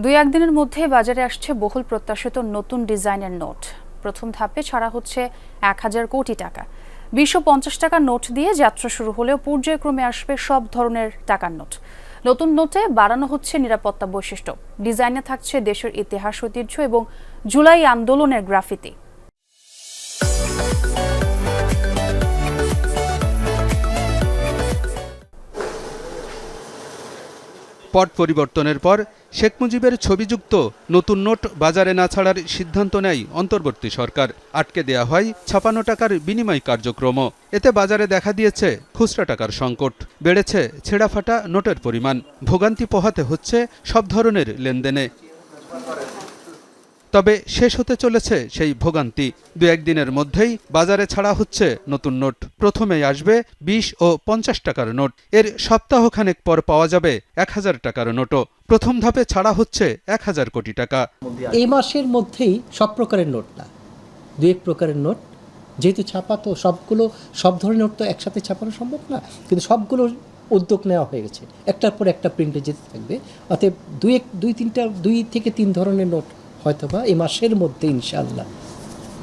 দুই একদিনের মধ্যে বাজারে আসছে বহুল প্রত্যাশিত নতুন ডিজাইনের নোট। প্রথম ধাপে ছাড়া হচ্ছে এক হাজার কোটি টাকা। বিশো পঞ্চাশ টাকার নোট দিয়ে যাত্রা শুরু হলেও পর্যায়ক্রমে আসবে সব ধরনের টাকার নোট। নতুন নোটে বাড়ানো হচ্ছে নিরাপত্তা বৈশিষ্ট্য। ডিজাইনে থাকছে দেশের ইতিহাস ঐতিহ্য এবং জুলাই আন্দোলনের গ্রাফিতি। পট পরিবর্তনের পর শেখ মুজিবের ছবিযুক্ত নতুন নোট বাজারে না ছাড়ার সিদ্ধান্ত নেয় অন্তর্বর্তী সরকার। আটকে দেয়া হয় ছাপানো টাকার বিনিময় কার্যক্রম। এতে বাজারে দেখা দিয়েছে খুচরা টাকার সংকট। বেড়েছে ছেঁড়াফাটা নোটের পরিমাণ। ভোগান্তি পোহাতে হচ্ছে সব ধরনের লেনদেনে। তবে শেষ হতে চলেছে সেই ভোগান্তি। দু একদিনের মধ্যেই বাজারে ছাড়া হচ্ছে নতুন নোট। প্রথমেই আসবে বিশ ও পঞ্চাশ টাকার নোট। এর সপ্তাহখানেক পর পাওয়া যাবে এক হাজার টাকার নোটও। প্রথম ধাপে ছাড়া হচ্ছে এক হাজার কোটি টাকা। এই মাসের মধ্যেই সব প্রকারের নোট না। দু এক প্রকারের নোট। যেহেতু ছাপা তো সবগুলো, সব ধরনের নোট তো একসাথে ছাপানো সম্ভব না, কিন্তু সবগুলো উদ্যোগ নেওয়া হয়ে গেছে। একটার পর একটা প্রিন্টে যেতে থাকবে। অতএব দুই এক, দুই তিনটা, দুই থেকে তিন ধরনের নোট হয়তোবা এই মাসের মধ্যে ইনশাআল্লাহ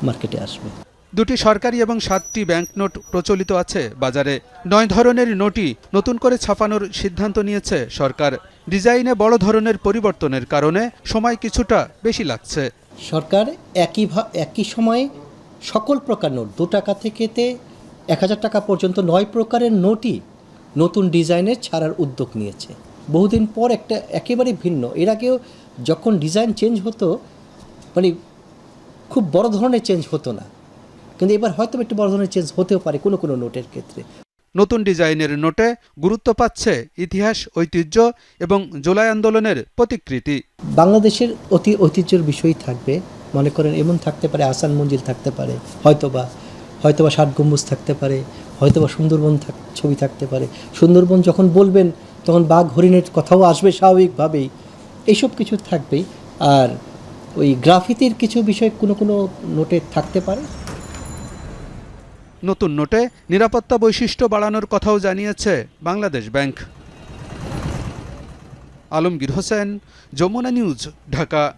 মার্কেটে আসবে। দুটি সরকারি এবং সাতটি ব্যাংক নোট প্রচলিত আছে। বাজারে নয় ধরনের নোটই নতুন করে ছাপানোর সিদ্ধান্ত নিয়েছে সরকার। ডিজাইনে বড় ধরনের পরিবর্তনের কারণে সময় কিছুটা বেশি লাগছে। সরকার একই একই সময়ে সকল প্রকার নোট দু টাকা থেকেতে এক হাজার টাকা পর্যন্ত নয় প্রকারের নোটই নতুন ডিজাইনের ছাড়ার উদ্যোগ নিয়েছে। বহুদিন পর একটা একেবারে ভিন্ন। এর আগেও যখন ডিজাইন চেঞ্জ হতো মানে খুব বড় ধরনের চেঞ্জ হতো না। কিন্তু এবার হয়তো একটু বড় ধরনের চেঞ্জ হতেও পারে কোনো কোনো নোটের ক্ষেত্রে। নতুন ডিজাইনের নোটে গুরুত্ব পাচ্ছে ইতিহাস ঐতিহ্য এবং জুলাই আন্দোলনের প্রতিকৃতি। বাংলাদেশের অতি ঐতিহ্যের বিষয়ই থাকবে মনে করেন এমন থাকতে পারে আসান মঞ্জিল থাকতে পারে হয়তোবা হয়তোবা ষাট গম্বুজ থাকতে পারে হয়তোবা সুন্দরবন ছবি থাকতে পারে। সুন্দরবন যখন বলবেন তখন বাঘ হরিণের কথাও আসবে স্বাভাবিকভাবেই। এইসব কিছু থাকবেই। আর ওই গ্রাফিতির কিছু বিষয় কোনো কোনো নোটে থাকতে পারে? নতুন নোটে নিরাপত্তা বৈশিষ্ট্য বাড়ানোর কথাও জানিয়েছে বাংলাদেশ ব্যাংক। আলমগীর হোসেন, যমুনা নিউজ, ঢাকা।